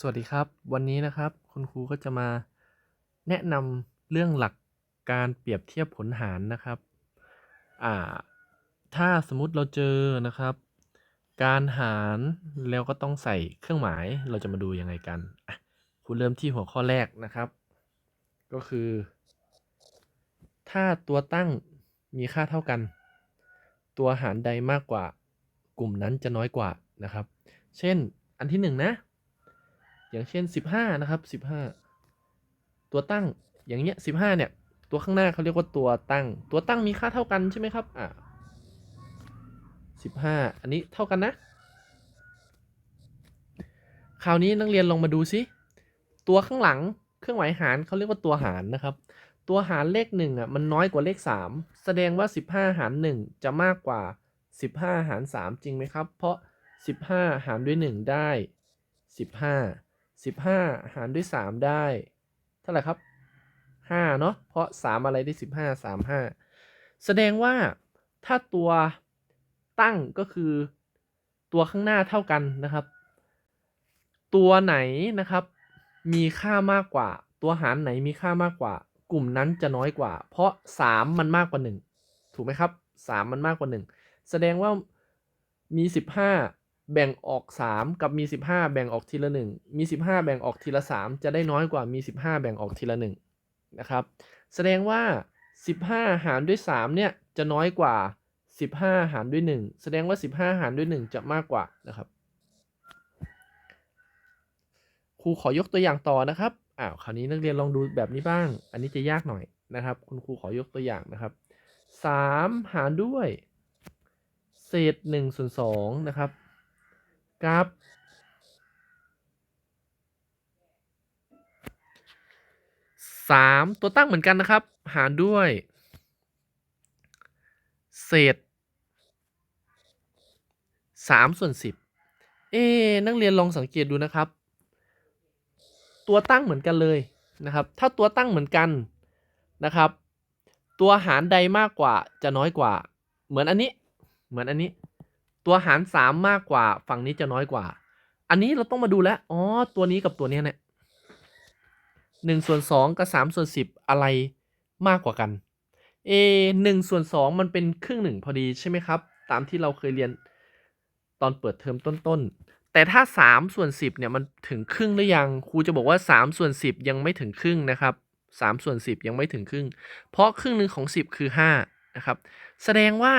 สวัสดีครับ วันนี้นะครับคุณครูก็จะมาแนะนำเรื่องหลักการเปรียบเทียบผลหารนะครับอ่าถ้าสมมุติเราเจอนะครับ การหารแล้วก็ต้องใส่เครื่องหมายเราจะมาดูยังไงกันครูเริ่มที่หัวข้อแรกนะครับ ก็คือ ถ้าตัวตั้งมีค่าเท่ากัน ตัวหารใดมากกว่า กลุ่มนั้นจะน้อยกว่านะครับ เช่นอันที่หนึ่งนะ อย่างเช่น 15 นะครับ 15 ตัวตั้งอย่างเงี้ย15 เนี่ย ตัวข้างหน้าเขาเรียกว่าตัวตั้ง ตัวตั้งมีค่าเท่ากันใช่ไหมครับอ่า15 อันนี้เท่ากันนะ คราวนี้นักเรียนลองมาดูซิ ตัวข้างหลังเครื่องหมายหารเขาเรียกว่าตัวหารนะครับ ตัวหารเลขหนึ่งอะมันน้อยกว่าเลข 3 แสดงว่า 15 หาร 1 จะมากกว่า 15 หาร 3 จริงไหมครับ เพราะ 15 หารด้วย 1 ได้ 15 15 หารด้วย 3 ได้ เท่าไหร่ครับ 5 เนาะเพราะ 3 อะไรได้ 15 3 5 แสดงว่าถ้าตัวตั้งก็คือตัวข้างหน้าเท่ากันนะครับ ตัวไหนนะครับ มีค่ามากกว่า ตัวหารไหนมีค่ามากกว่า กลุ่มนั้นจะน้อยกว่า เพราะ 3 มันมากกว่า 1 ถูกไหมครับ 3 มันมากกว่า 1 แสดงว่ามี 15 แบ่งออก 3 กับมี 15 แบ่งออกทีละ 1 มี 15 แบ่งออกทีละ 3 จะได้น้อยกว่ามี 15 แบ่งออกทีละ1นะครับแสดงว่า 15 หารด้วย3เนี่ยจะน้อยกว่า 15 หารด้วย 1 แสดงว่า 15 หารด้วย 1 จะมากกว่านะครับครูขอยกตัวอย่างต่อนะครับอ้าวคราวนี้นักเรียนลองดูแบบนี้บ้าง อันนี้จะยากหน่อยนะครับ คุณครูขอยกตัวอย่างนะครับ 3 หารด้วย เศษ1ส่วน2นะครับ กับ3ตัวตั้งเหมือนกันนะครับ หารด้วย เศษ3ส่วน10เอ๊ะนักเรียนลองสังเกตดูนะครับ ตัวตั้งเหมือนกันเลยนะครับ ถ้าตัวตั้งเหมือนกันนะครับ ตัวหารใดมากกว่าจะน้อยกว่า เหมือนอันนี้ เหมือนอันนี้ ตัวหาร3มากกว่า ฝั่งนี้จะน้อยกว่า อันนี้เราต้องมาดูแล้ว อ๋อ ตัวนี้กับตัวเนี้ยเนี่ยหนึ่งส่วนสองกับสามส่วนสิบอะไรมากกว่ากัน เอหนึ่งส่วนสองมันเป็นครึ่งหนึ่งพอดีใช่ไหมครับ ตามที่เราเคยเรียนตอนเปิดเทอมต้นๆ แต่ถ้าสามส่วนสิบเนี่ยมันถึงครึ่งหรือยัง ครูจะบอกว่าสามส่วนสิบยังไม่ถึงครึ่งนะครับสามส่วนสิบยังไม่ถึงครึ่ง เพราะครึ่งหนึ่งของสิบคือห้านะครับ แสดงว่า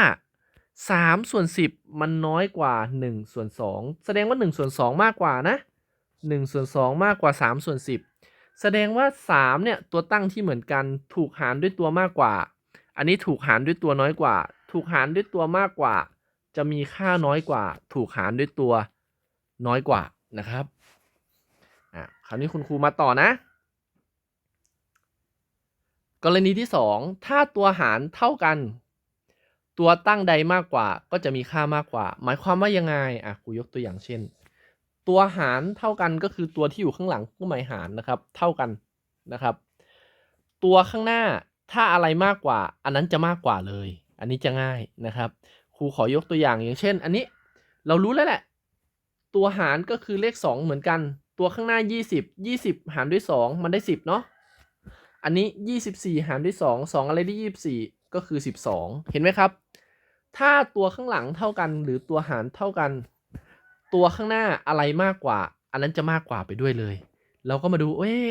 3 ส่วน 10 มันน้อยกว่า 1 ส่วน 2 แสดงว่า 1 ส่วน 2 มากกว่านะ 1 ส่วน 2 มากกว่า 3 ส่วน 10 แสดงว่า 3 เนี่ย ตัวตั้งที่เหมือนกันถูกหารด้วยตัวมากกว่า อันนี้ถูกหารด้วยตัวน้อยกว่า ถูกหารด้วยตัวมากกว่า จะมีค่าน้อยกว่า ถูกหารด้วยตัวน้อยกว่านะครับอะคราวนี้คุณครูมาต่อนะ กรณีที่ 2 ถ้าตัวหารเท่ากัน ตัวตั้งใดมากกว่าก็จะมีค่ามากกว่า หมายความว่ายังไงอะครูยกตัวอย่างเช่น ตัวหารเท่ากันก็คือตัวที่อยู่ข้างหลังเครื่หมายหารนะครับ เท่ากันนะครับ ตัวข้างหน้าถ้าอะไรมากกว่า อันนั้นจะมากกว่าเลย อันนี้จะง่ายนะครับครูขอยกตัวอย่างอย่างเช่น อันนี้เรารู้แล้วแหละ ตัวหารก็คือเลข 2 เหมือนกัน ตัวข้างหน้า 20 20 หารด้วย 2 มันได้ 10เนาะอันนี้ 24 หารด้วย 2 2 อะไรได้ 24 ก็คือ 12 เห็นไหมครับ ถ้าตัวข้างหลังเท่ากันหรือตัวหารเท่ากัน ตัวข้างหน้าอะไรมากกว่า อันนั้นจะมากกว่าไปด้วยเลย เราก็มาดูเอ้ย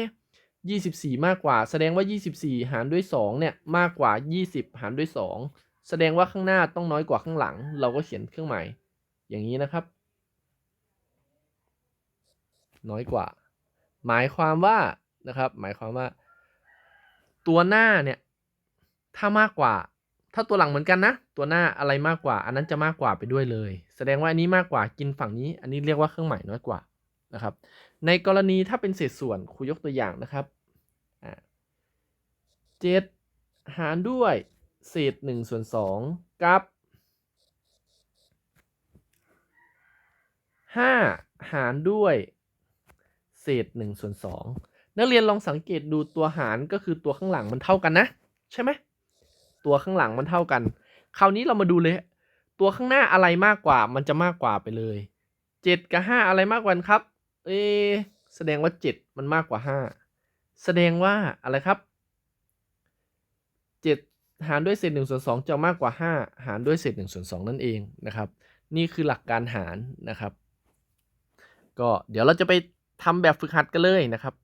24มากกว่า แสดงว่า24หารด้วย2เนี่ยมากกว่า20หารด้วย2แสดงว่าข้างหน้าต้องน้อยกว่าข้างหลัง เราก็เขียนเครื่องหมายอย่างนี้นะครับ น้อยกว่า หมายความว่านะครับ หมายความว่า ตัวหน้าเนี่ย ถ้ามากกว่า ถ้าตัวหลังเหมือนกันนะ ตัวหน้าอะไรมากกว่า อันนั้นจะมากกว่าไปด้วยเลย แสดงว่าอันนี้มากกว่ากินฝั่งนี้ อันนี้เรียกว่าเครื่องหมายน้อยกว่านะครับ ในกรณีถ้าเป็นเศษส่วนครูยกตัวอย่างนะครับเจ็ดหารด้วยเศษหนึ่งส่วนสองกับห้าหารด้วยเศษหนึ่งส่วนสองนักเรียนลองสังเกตดูตัวหารก็คือตัวข้างหลังมันเท่ากันนะ ใช่ไหม ตัวข้างหลังมันเท่ากัน คราวนี้เรามาดูเลย ตัวข้างหน้าอะไรมากกว่ามันจะมากกว่าไปเลยเจ็ดกับห้าอะไรมากกว่านครับ เอแสดงว่า7มันมากกว่า5แสดงว่าอะไรครับ7หารด้วยเศษ1ส่วน2จะมากกว่า5หารด้วยเศษ1ส่วน2นั่นเองนะครับ นี่คือหลักการหารนะครับ ก็เดี๋ยวเราจะไปทำแบบฝึกหัดกันเลยนะครับ